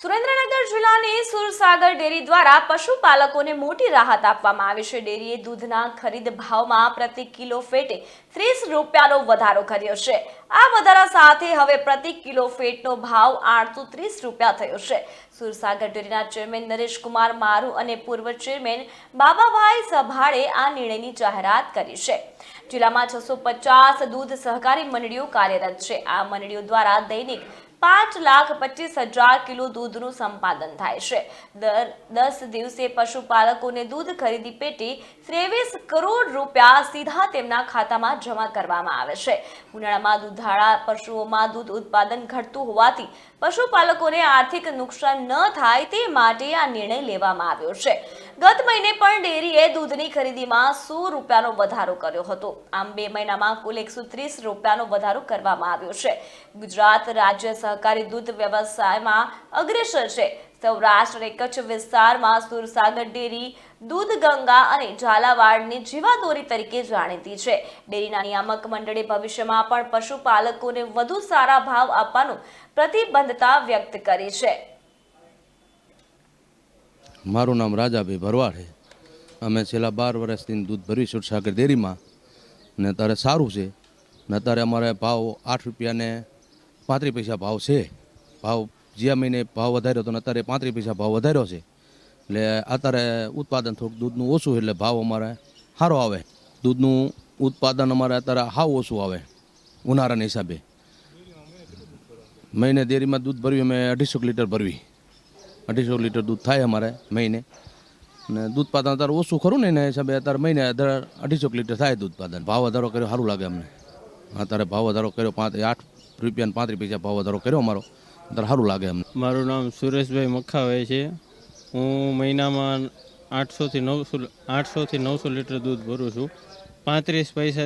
સુરેન્દ્રનગર જિલ્લાની સુરસાગર ડેરી દ્વારા પશુપાલકોને મોટી રાહત આપવામાં આવી છે. ડેરીએ દૂધના ખરીદ ભાવમાં પ્રતિ કિલો ફેટે ત્રીસ રૂપિયાનો વધારો કર્યો છે. આ વધારા સાથે હવે પ્રતિ કિલો ફેટનો ભાવ આઠસો ત્રીસ રૂપિયા થયો છે. સુરસાગર ડેરીના ચેરમેન નરેશ કુમાર મારુ અને પૂર્વ ચેરમેન બાબાભાઈ સભાડે આ નિર્ણયની જાહેરાત કરી છે. જિલ્લામાં છસો પચાસ દૂધ સહકારી મંડળીઓ કાર્યરત છે. આ મંડળીઓ દ્વારા દૈનિક પાંચ લાખ પચીસ હજાર કિલો દૂધનું સંપાદન થાય છે. દર દસ દિવસે પશુપાલકોને દૂધ ખરીદી પેટી ત્રેવીસ કરોડ રૂપિયા સીધા તેમના ખાતામાં જમા કરવામાં આવે છે. ઉનાળામાં દૂધાળા પશુઓમાં દૂધ ઉત્પાદન ઘટતું હોવાથી પશુપાલકોને આર્થિક નુકસાન ન થાય તે માટે આ નિર્ણય લેવામાં આવ્યો છે. ગત મહિને પણ ડેરીએ દૂધની ખરીદીમાં સો રૂપિયાનો વધારો કર્યો હતો. આમ બે મહિનામાં કુલ એકસો ત્રીસ રૂપિયાનો વધારો કરવામાં આવ્યો છે. ગુજરાત રાજ્ય સહકારી દૂધ વ્યવસાયમાં અગ્રેસર છે. સૌરાષ્ટ્ર અને કચ્છ વિસ્તારમાં સુરસાગર ડેરી, દૂધ ગંગા અને ઝાલાવાડની જીવાદોરી તરીકે જાણીતી છે. ડેરીના નિયામક મંડળે ભવિષ્યમાં પણ પશુપાલકોને વધુ સારા ભાવ આપવાનું પ્રતિબદ્ધતા વ્યક્ત કરી છે. મારું નામ રાજાભાઈ ભરવાડ છે. અમે છેલ્લા બાર વર્ષથી દૂધ ભરવી છું સાગર ડેરીમાં. ને અત્યારે સારું છે. ને અત્યારે અમારે ભાવ આઠ રૂપિયાને પાંત્રીસ પૈસા ભાવ છે. ભાવ જ્યાં મહિને ભાવ વધાર્યો તો ને અત્યારે પાંત્રીસ પૈસા ભાવ વધાર્યો છે. એટલે અત્યારે ઉત્પાદન થોડુંક દૂધનું ઓછું એટલે ભાવ અમારે સારો આવે. દૂધનું ઉત્પાદન અમારે અત્યારે હાવ ઓછું આવે, ઉનાળાના હિસાબે. મહિને ડેરીમાં દૂધ ભરવી અમે અઢીસો લીટર ભરવી. અઢીસો લીટર દૂધ થાય અમારે મહિને. ને દૂધ પાદન અત્યારે ઓછું ખરું ને એના હિસાબે અત્યારે મહિને અઢીસો લીટર થાય દૂધ પાદન ભાવ વધારો કર્યો સારું લાગે અમને. અત્યારે ભાવ વધારો કર્યો પાંચ આઠ રૂપિયા પાંત્રીસ પૈસા ભાવ વધારો કર્યો અમારો. અત્યારે સારું લાગે અમને. મારું નામ સુરેશભાઈ મખાવે છે. હું મહિનામાં આઠસોથી નવસો આઠસોથી નવસો લીટર દૂધ ભરું છું. પાંત્રીસ પૈસા